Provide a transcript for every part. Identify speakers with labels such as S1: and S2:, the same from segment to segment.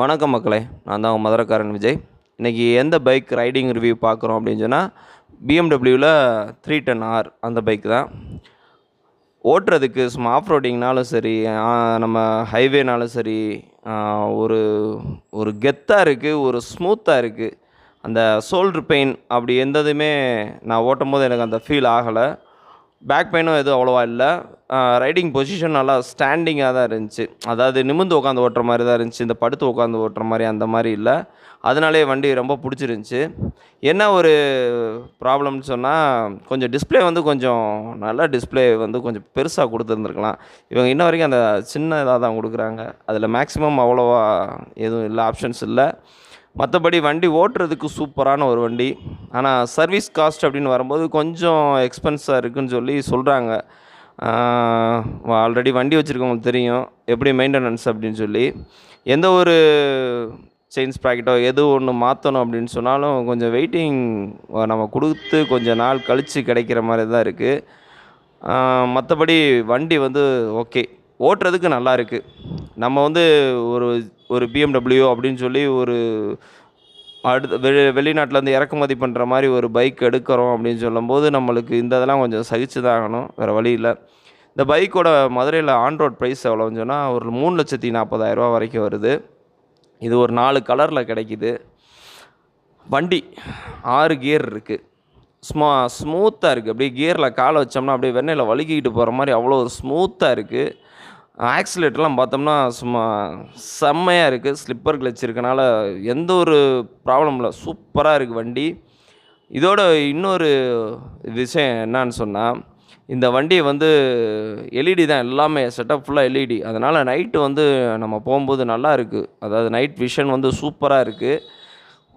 S1: வணக்கம் மக்களே நான் தான் உங்கள் மதுரக்காரன் விஜய். இன்றைக்கி எந்த பைக் ரைடிங் ரிவ்யூ பார்க்குறோம் அப்படின்னு சொன்னால் பிஎம்டபிள்யூவில் த்ரீ டென் ஆர் அந்த பைக் தான். ஓட்டுறதுக்கு சும்மா ஆஃப் ரோடிங்னாலும் சரி நம்ம ஹைவேனாலும் சரி ஒரு ஒரு கெத்தாக இருக்குது ஒரு ஸ்மூத்தாக இருக்குது அந்த ஷோல்ட்ரு பெயின் அப்படி எந்ததுமே நான் ஓட்டும் போது எனக்கு அந்த ஃபீல் ஆகலை. பேக் பெயினும் எதுவும் அவ்வளோவா இல்லை. ரைடிங் பொசிஷன் நல்லா ஸ்டாண்டிங்காக தான் இருந்துச்சு. அதாவது நிமிர்ந்து உட்காந்து ஓட்டுற மாதிரி தான் இருந்துச்சு. இந்த படுத்து உட்காந்து ஓட்டுற மாதிரி அந்த மாதிரி இல்லை. அதனாலே வண்டி ரொம்ப பிடிச்சிருந்துச்சி. என்ன ஒரு ப்ராப்ளம்னு சொன்னால் கொஞ்சம் டிஸ்பிளே வந்து கொஞ்சம் நல்ல டிஸ்ப்ளே வந்து கொஞ்சம் பெருசாக கொடுத்துருந்துருக்கலாம். இவங்க இன்ன வரைக்கும் அந்த சின்ன இதாக தான் கொடுக்குறாங்க. அதில் மேக்ஸிமம் அவ்வளோவா எதுவும் இல்லை ஆப்ஷன்ஸ் இல்லை. மற்றபடி வண்டி ஓட்டுறதுக்கு சூப்பரான ஒரு வண்டி. ஆனால் சர்வீஸ் காஸ்ட் அப்படின்னு வரும்போது கொஞ்சம் எக்ஸ்பென்ஸாக இருக்குதுன்னு சொல்லி சொல்கிறாங்க ஆல்ரெடி வண்டி வச்சுருக்கவங்களுக்கு தெரியும். எப்படி மெயின்டெனன்ஸ் அப்படின்னு சொல்லி. எந்த ஒரு செயின்ஸ் ப்ராக்கெட்டோ எது ஒன்று மாற்றணும் அப்படின்னு சொன்னாலும் கொஞ்சம் வெயிட்டிங் நம்ம கொடுத்து கொஞ்சம் நாள் கழித்து கிடைக்கிற மாதிரி தான் இருக்குது மற்றபடி வண்டி வந்து ஓகே ஓட்டுறதுக்கு நல்லா இருக்குது நம்ம வந்து ஒரு ஒரு பிஎம்டபிள்யூ அப்படின்னு சொல்லி ஒரு அடுத்த வெளி வெளிநாட்டிலேருந்து இறக்குமதி பண்ணுற மாதிரி ஒரு பைக் எடுக்கிறோம் அப்படின்னு சொல்லும்போது நம்மளுக்கு இந்த இதெல்லாம் கொஞ்சம் சகிச்சு தான் ஆகணும். வேறு வழி இல்லை. இந்த பைக்கோட மதுரையில் ஆன் ரோட் ப்ரைஸ் எவ்வளோன்னு சொன்னால் ஒரு மூணு லட்சத்தி நாற்பதாயிரரூவா வரைக்கும் வருது. இது ஒரு நாலு கலரில் கிடைக்கிது. வண்டி ஆறு கியர் இருக்குது ஸ்மா ஸ்மூத்தாக இருக்குது அப்படியே கியரில் காலை வச்சோம்னா அப்படியே வெண்ணையில் வழுக்கிக்கிட்டு போகிற மாதிரி அவ்வளோ ஸ்மூத்தாக இருக்குது ஆக்சிலேட்டர்லாம் பார்த்தோம்னா சும்மா செம்மையாக இருக்குது ஸ்லிப்பர் கிளச் இருக்கனால எந்த ஒரு ப்ராப்ளம் இல்லை. சூப்பராக இருக்குது வண்டி. இதோட இன்னொரு விஷயம் என்னான்னு சொன்னால் இந்த வண்டி வந்து எல்இடி தான். எல்லாமே செட்டப் ஃபுல்லாக எல்இடி அதனால் நைட்டு வந்து நம்ம போகும்போது நல்லா இருக்குது அதாவது நைட் விஷன் வந்து சூப்பராக இருக்குது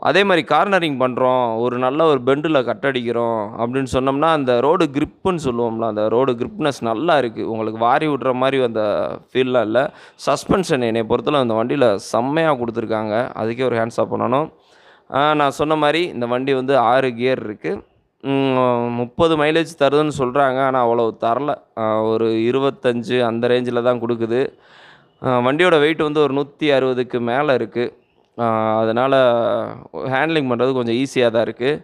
S1: அதே மாதிரி கார்னரிங் பண்ணுறோம் ஒரு நல்ல ஒரு பெண்டில் கட்டடிக்கிறோம் அப்படின்னு சொன்னோம்னா அந்த ரோடு கிரிப்புன்னு சொல்லுவோம்ல அந்த ரோடு கிரிப்னஸ் நல்லா இருக்குது உங்களுக்கு வாரி விடுற மாதிரி அந்த ஃபீல்லாம் இல்லை. சஸ்பென்ஷன் என்னை பொறுத்தல அந்த வண்டியில் செம்மையாக கொடுத்துருக்காங்க. அதுக்கே ஒரு ஹேண்ட்ஸ் ஆஃப் பண்ணணும். நான் சொன்ன மாதிரி இந்த வண்டி வந்து ஆறு கியர் இருக்குது முப்பது மைலேஜ் தருதுன்னு சொல்கிறாங்க ஆனால் அவ்வளோ தரல. ஒரு இருபத்தஞ்சு அந்த ரேஞ்சில் தான் கொடுக்குது. வண்டியோட வெயிட் வந்து ஒரு நூற்றி அறுபதுக்கு மேலே இருக்குது அதனால் ஹேண்ட்லிங் பண்ணுறது கொஞ்சம் ஈஸியாக தான் இருக்குது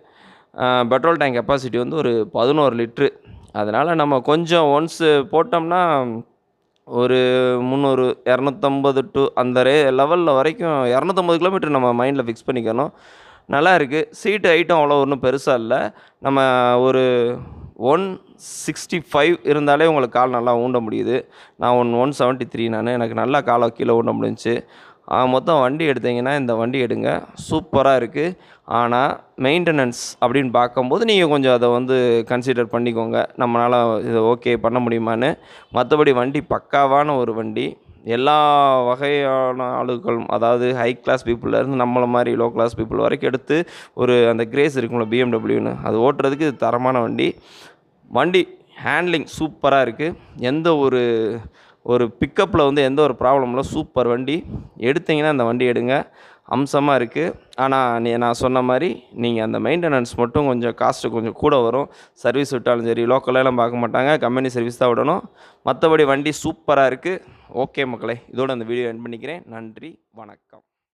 S1: பெட்ரோல் டேங்க் கெப்பாசிட்டி வந்து ஒரு பதினோரு லிட்ரு. அதனால் நம்ம கொஞ்சம் ஒன்ஸு போட்டோம்னா ஒரு முந்நூறு இரநூத்தம்பது டு அந்த ரே லெவலில் வரைக்கும் இரநூத்தம்பது கிலோமீட்டர் நம்ம மைண்டில் ஃபிக்ஸ் பண்ணிக்கணும். நல்லா இருக்குது சீட்டு ஐட்டம் அவ்வளோ ஒன்றும் பெருசாக இல்லை. நம்ம ஒரு ஒன் சிக்ஸ்டி ஃபைவ் இருந்தாலே உங்களுக்கு கால் நல்லா ஊண்ட முடியுது. நான் ஒன் ஒன் செவன்ட்டி த்ரீ நான். எனக்கு நல்லா காலை கீழே ஊண்ட முடிஞ்சு மொத்தம் வண்டி எடுத்தீங்கன்னா இந்த வண்டி எடுங்க. சூப்பராக இருக்குது ஆனால் மெயின்டெனன்ஸ் அப்படின்னு பார்க்கும்போது நீங்கள் கொஞ்சம் அதை வந்து கன்சிடர் பண்ணிக்கோங்க. நம்மளால் இதை ஓகே பண்ண முடியுமான்னு. மற்றபடி வண்டி பக்காவான ஒரு வண்டி. எல்லா வகையான ஆளுகளும் அதாவது ஹை கிளாஸ் இருந்து நம்மளை மாதிரி லோ கிளாஸ் பீப்புள் வரைக்கும் எடுத்து ஒரு அந்த கிரேஸ் இருக்கும்ல பிஎம்டபிள்யூன்னு அது ஓட்டுறதுக்கு இது தரமான வண்டி. வண்டி ஹேண்ட்லிங் சூப்பராக இருக்குது எந்த ஒரு ஒரு பிக்கப்பில் வந்து எந்த ஒரு ப்ராப்ளமும் இல்லை சூப்பர் வண்டி. எடுத்தீங்கன்னா அந்த வண்டி எடுங்க. அம்சமாக இருக்குது ஆனால் நீ நான் சொன்ன மாதிரி நீங்கள் அந்த மெயின்டெனன்ஸ் மட்டும் கொஞ்சம் காஸ்ட்டு கொஞ்சம் கூட வரும். சர்வீஸ் விட்டாலும் சரி லோக்கலெலாம் பார்க்க மாட்டாங்க. கம்பெனி சர்வீஸ் தான் விடணும். மற்றபடி வண்டி சூப்பராக இருக்குது ஓகே மக்களே இதோட அந்த வீடியோ என் பண்ணிக்கிறேன். நன்றி வணக்கம்.